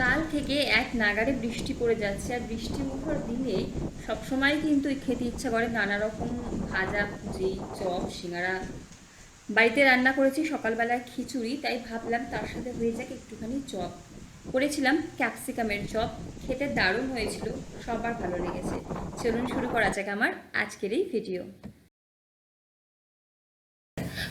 কাল থেকে এক নাগারে বৃষ্টি পড়ে যাচ্ছে আর বৃষ্টি ওঠার দিনে সবসময় কিন্তু খেতে ইচ্ছা করে নানা রকম ভাজা ভুজি চপ, সিঙ্গারা। বাড়িতে রান্না করেছি সকালবেলায় খিচুড়ি, তাই ভাবলাম তার সাথে হয়ে যাক একটুখানি চপ। করেছিলাম ক্যাপসিকামের চপ, খেতে দারুণ হয়েছিল, সবার ভালো লেগেছে। চলুন শুরু করা যাক আমার আজকের এই ভিডিও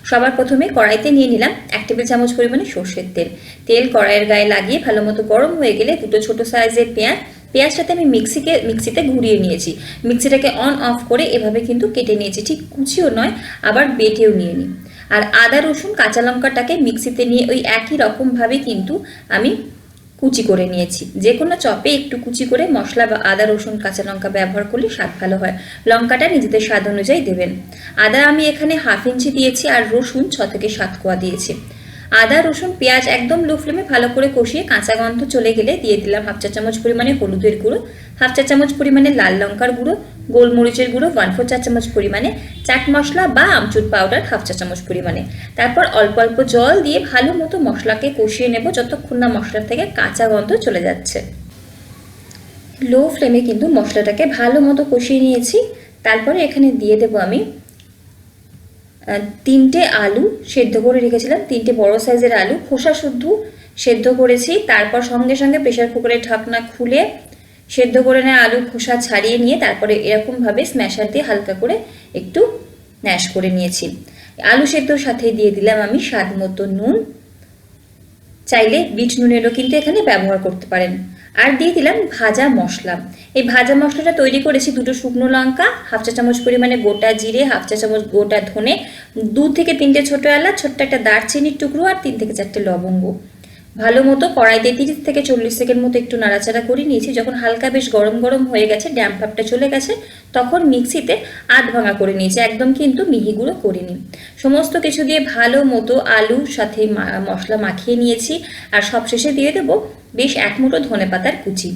সবার প্রথমে কড়াইতে নিয়ে নিলাম এক টেবিল চামচ পরিমাণে সর্ষের তেল। তেল কড়াইয়ের গায়ে লাগিয়ে ভালো মতো গরম হয়ে গেলে দুটো ছোট সাইজের পেঁয়াজ। পেঁয়াজটাতে আমি মিক্সিকে, মিক্সিতে ঘুরিয়ে নিয়েছি। মিক্সিটাকে অন অফ করে এভাবে কিন্তু কেটে নিয়েছি। ঠিক কুচিও নয়, আবার বেটেও নিয়ে নিই। আর আদা, রসুন, কাঁচা লঙ্কাটাকে মিক্সিতে নিয়ে ওই একই রকমভাবে কিন্তু আমি কুচি করে নিয়েছি। যে কোনো চপে একটু কুচি করে মশলা বা আদা, রসুন, কাঁচা লঙ্কা ব্যবহার করলে স্বাদ ভালো হয়। লঙ্কাটা নিজেদের স্বাদ অনুযায়ী দেবেন। আদা আমি এখানে হাফ ইঞ্চি দিয়েছি আর রসুন ছ থেকে সাত কোয়া দিয়েছি। আদা, রসুন, পেঁয়াজ একদম লো ফ্লেমে ভালো করে কষিয়ে কাঁচা গন্ধ চলে গেলে দিয়ে দিলাম হাফ চা চামচ পরিমাণে হলুদের গুঁড়ো, হাফ চা চামচ পরিমাণে লাল লঙ্কার গুঁড়ো, গোলমরিচের গুঁড়ো ওয়ান ফোর চা চামচ পরিমাণে চাট মশলা বা আমচুর পাউডার হাফ চা চামচ পরিমাণে। তারপর অল্প অল্প জল দিয়ে ভালো মতো মশলাকে কষিয়ে নেব যতক্ষণ না মশলা থেকে কাঁচা গন্ধ চলে যাচ্ছে। লো ফ্লেমে কিন্তু মশলাটাকে ভালো মতো কষিয়ে নিয়েছি। তারপরে এখানে দিয়ে দেবো আমি তিনটে আলু সেদ্ধ করে রেখেছিলাম, তিনটে বড় সাইজের আলু, খোসা শুদ্ধ সেদ্ধ করেছি, তারপর সঙ্গে সঙ্গে প্রেশার কুকারের ঢাকনা খুলে সেদ্ধ করে নেওয়া আলু খোসা ছাড়িয়ে নিয়ে তারপরে এরকমভাবে স্ম্যাশার দিয়ে হালকা করে একটু ন্যাশ করে নিয়েছি। আলু সেদ্ধর সাথে দিয়ে দিলাম আমি স্বাদ মতো নুন। চাইলে বিট নুনেরও কিন্তু এখানে ব্যবহার করতে পারেন। আর দিয়ে দিলাম ভাজা মশলা। এই ভাজা মশলাটা তৈরি করেছি দুটো শুকনো লঙ্কা, হাফ চা চামচ পরিমাণে গোটা জিরে, হাফ চা চামচ গোটা ধনে, দু থেকে তিনটে ছোটো এলাচ, ছোট্ট একটা দারচিনির টুকরো আর তিন থেকে চারটে লবঙ্গ। ভালো মতো কড়াইতে তিরিশ থেকে চল্লিশ সেকেন্ড মতো একটু নাড়াচাড়া করে নিয়েছি। যখন হালকা বেশ গরম গরম হয়ে গেছে, ড্যাম ভাবটা চলে গেছে, তখন মিক্সিতে আধ ভাঙা করে নিয়েছি। একদম কিন্তু মিহি গুঁড়ো করিনি। সমস্ত কিছু দিয়ে ভালো মতো আলু সাথে মশলা মাখিয়ে নিয়েছি। আর সবশেষে দিয়ে দেবো বেশ এক মুঠো ধনে পাতার কুচি।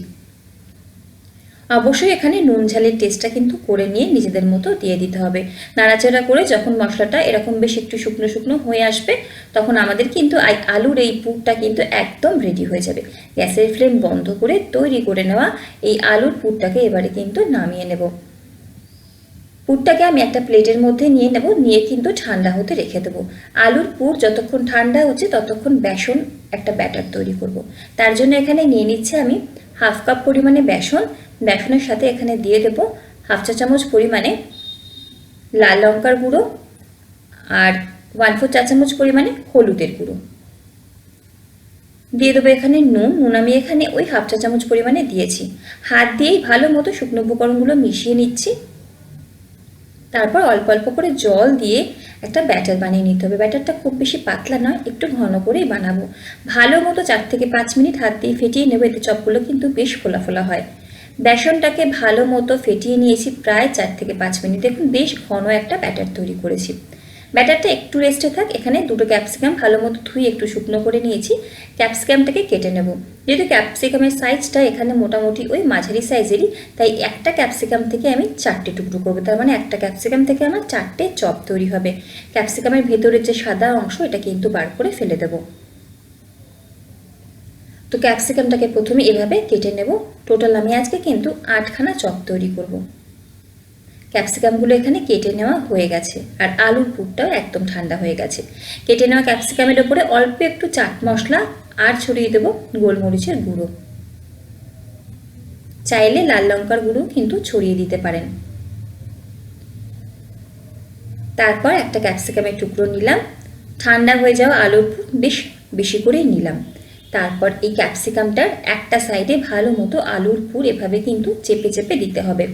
অবশ্যই এখানে নুন ঝালের টেস্টটা কিন্তু করে নিয়ে নিজেদের মতো দিয়ে দিতে হবে। নাড়াচাড়া করে যখন মশলাটা এরকম বেশ একটু শুকনো শুকনো হয়ে আসবে, তখন আমাদের কিন্তু আলুর এই পুরটা কিন্তু একদম রেডি হয়ে যাবে। গ্যাসের ফ্লেম বন্ধ করে তৈরি করে নেওয়া এই আলুর পুরটাকে এবারে কিন্তু নামিয়ে নেব। পুরটাকে আমি একটা প্লেটের মধ্যে নিয়ে নেব, নিয়ে কিন্তু ঠান্ডা হতে রেখে দেবো। আলুর পুর যতক্ষণ ঠান্ডা হচ্ছে ততক্ষণ বেসন একটা ব্যাটার তৈরি করব। তার জন্য এখানে নিয়ে নিচ্ছে আমি হাফ কাপ পরিমাণে বেসন বেসনের সাথে এখানে দিয়ে দেবো হাফ চা চামচ পরিমাণে লাল লঙ্কার গুঁড়ো আর ওয়ান ফোর চা চামচ পরিমাণে হলুদের গুঁড়ো। দিয়ে দেবো এখানে নুন। নুন আমি এখানে ওই হাফ চা চামচ পরিমাণে দিয়েছি। হাত দিয়েই ভালো মতো শুকনো উপকরণগুলো মিশিয়ে নিচ্ছি। তারপর অল্প অল্প করে জল দিয়ে একটা ব্যাটার বানিয়ে নিতে হবে। ব্যাটারটা খুব বেশি পাতলা নয়, একটু ঘন করেই বানাবো। ভালো মতো চার থেকে পাঁচ মিনিট হাত দিয়ে ফেটিয়ে নেব, এতে চপগুলো কিন্তু বেশ ফোলা ফোলা হয়। বেসনটাকে ভালো মতো ফেটিয়ে নিয়েছি প্রায় চার থেকে পাঁচ মিনিট। দেখুন, বেশ ঘন একটা ব্যাটার তৈরি করেছি। ব্যাটারটা একটু রেস্টে থাক, এখানে দুটো ক্যাপসিকাম ভালো মতো ধুয়ে একটু শুকনো করে নিয়েছি। ক্যাপসিকামটাকে কেটে নেব। যেহেতু ক্যাপসিকামের সাইজটা এখানে মোটামুটি ওই মাঝারি সাইজেরই, তাই একটা ক্যাপসিকাম থেকে আমি চারটে টুকরো করব। তার মানে একটা ক্যাপসিকাম থেকে আমার চারটে চপ তৈরি হবে। ক্যাপসিকামের ভেতরের যে সাদা অংশ, এটা কিন্তু বার করে ফেলে দেবো। তো ক্যাপসিকামটাকে প্রথমে এভাবে কেটে নেব। টোটাল আমি আজকে কিন্তু আটখানা চপ তৈরি করব। ক্যাপসিকামগুলো এখানে কেটে নেওয়া হয়ে গেছে আর আলুর পুরটাও একদম ঠান্ডা হয়ে গেছে। কেটে নেওয়া ক্যাপসিকামের ওপরে অল্প একটু চাট মশলা আর ছড়িয়ে দেবো গোলমরিচের গুঁড়ো। চাইলে লাল লঙ্কার গুঁড়ো কিন্তু ছড়িয়ে দিতে পারেন। তারপর একটা ক্যাপসিকামের টুকরো নিলাম। ঠান্ডা হয়ে যাওয়া আলুর পুর বেশ বেশি করেই নিলাম। তারপর এই ক্যাপসিকামটার একটা সাইডে ভালো মতো আলুর পুর এভাবে কিন্তু চেপে চেপে দিতে হবে।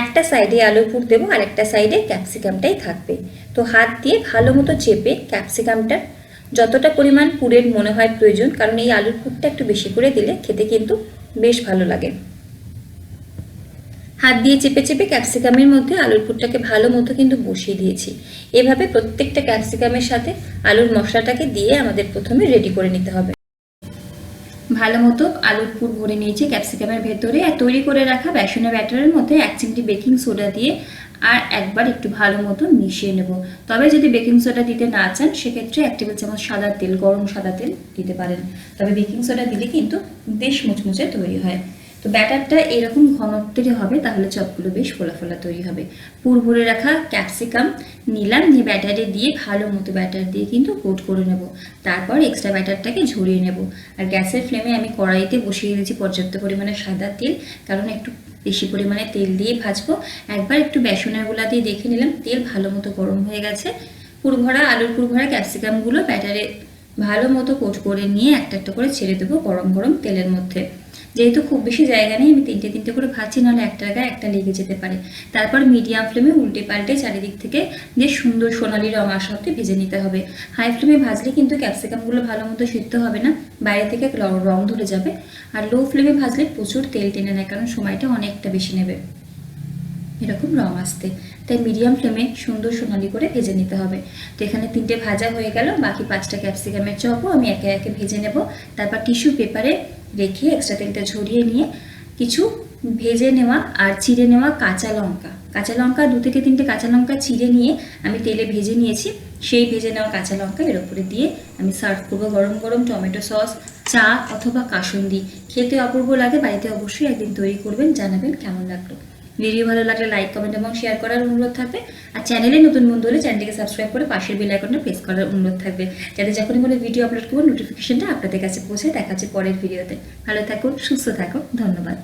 একটা সাইডে আলুর পুর দেবো আর একটা সাইডে ক্যাপসিকামটাই থাকবে। তো হাত দিয়ে ভালো মতো চেপে ক্যাপসিকামটার যতটা পরিমাণ পুরের মনে হয় প্রয়োজন, কারণ এই আলুর পুরটা একটু বেশি করে দিলে খেতে কিন্তু বেশ ভালো লাগে। হাত দিয়ে চেপে চেপে ক্যাপসিকামের মধ্যে আলুর পুরটাকে ভালো মতো কিন্তু বসিয়ে দিয়েছি। এভাবে প্রত্যেকটা ক্যাপসিকামের সাথে আলুর মশলাটাকে দিয়ে আমাদের প্রথমে রেডি করে নিতে হবে। ভালো মতো আলুর পুর ভরে নিয়েছি ক্যাপসিকামের ভেতরে। আর তৈরি করে রাখা বেসনের ব্যাটারের মধ্যে এক চিমটি বেকিং সোডা দিয়ে আর একবার একটু ভালো মতো মিশিয়ে নেব। তবে যদি বেকিং সোডা দিতে না চান, সেক্ষেত্রে এক টেবিল চামচ সাদা তেল, গরম সাদা তেল দিতে পারেন। তবে বেকিং সোডা দিলে কিন্তু বেশ মুচমুচে তৈরি হয়। তো ব্যাটারটা এরকম ঘনত্বেরই হবে, তাহলে চপগুলো বেশ ফোলা ফোলা তৈরি হবে। পুর ভরে রাখা ক্যাপসিকাম নিলাম, নিয়ে ব্যাটারে দিয়ে ভালো মতো ব্যাটার দিয়ে কিন্তু কোট করে নেব। তারপর এক্সট্রা ব্যাটারটাকে ঝরিয়ে নেব। আর গ্যাসের ফ্লেমে আমি কড়াইতে বসিয়ে দিয়েছি পর্যাপ্ত পরিমাণে সাদা তেল, কারণ একটু বেশি পরিমাণে তেল দিয়ে ভাজবো। একবার একটু বেসনেরগুলা দিয়ে দেখে নিলাম, তেল ভালো মতো গরম হয়ে গেছে। পুরভরা আলুর পুরভরা ক্যাপসিকামগুলো ব্যাটারে ভালো মতো কোট করে নিয়ে একটা একটা করে ছেড়ে দেবো গরম গরম তেলের মধ্যে। যেহেতু খুব বেশি জায়গা নেই, আমি তিনটে তিনটে করে ভাজছি নাহলে একটা গায়ে একটা লেগে যেতে পারে। তারপর মিডিয়াম ফ্লেমে উল্টে পাল্টে চারিদিক থেকে যে সুন্দর সোনালি রং আসা ভেজে নিতে হবে। হাই ফ্লেমে ভাজলে কিন্তু ক্যাপসিকামগুলো ভালো মতো সিদ্ধ হবে না, বাইরে থেকে রং ধরে যাবে। আর লো ফ্লেমে ভাজলে প্রচুর তেল টেনে নেয়, কারণ সময়টা অনেকটা বেশি নেবে। এরকম রং আসতে। তাই মিডিয়াম ফ্লেমে সুন্দর সোনালি করে ভেজে নিতে হবে। তো এখানে তিনটে ভাজা হয়ে গেল, বাকি পাঁচটা ক্যাপসিকামের চপও আমি একে একে ভেজে নেব। তারপর টিস্যু পেপারে রেখে এক্সট্রা তেলটা ঝরিয়ে নিয়ে কিছু ভেজে নেওয়া আর চিড়ে নেওয়া কাঁচা লঙ্কা। কাঁচা লঙ্কা দু থেকে তিনটে কাঁচা লঙ্কা চিড়ে নিয়ে আমি তেলে ভেজে নিয়েছি। সেই ভেজে নেওয়া কাঁচা লঙ্কা এর উপরে দিয়ে আমি সার্ভ করব গরম গরম টমেটো সস চা অথবা কাসুন্দি। খেতে অপূর্ব লাগে, বাড়িতে অবশ্যই একদিন তৈরি করবেন, জানাবেন কেমন লাগল। ভিডিও ভালো লাগলে লাইক কমেন্ট এবং শেয়ার করার অনুরোধ থাকবে। আর চ্যানেলে নতুন বন্ধু হলে চ্যানেলটিকে সাবস্ক্রাইব করে পাশের বেল আইকনটা প্রেস করার অনুরোধ থাকবে। যাতে যখনই কোনো ভিডিও আপলোড করব নোটিফিকেশনটা আপনাদের কাছে পৌঁছে দেখা যাচ্ছে পরের ভিডিওতে ভালো থাকুন, সুস্থ থাকুন। ধন্যবাদ।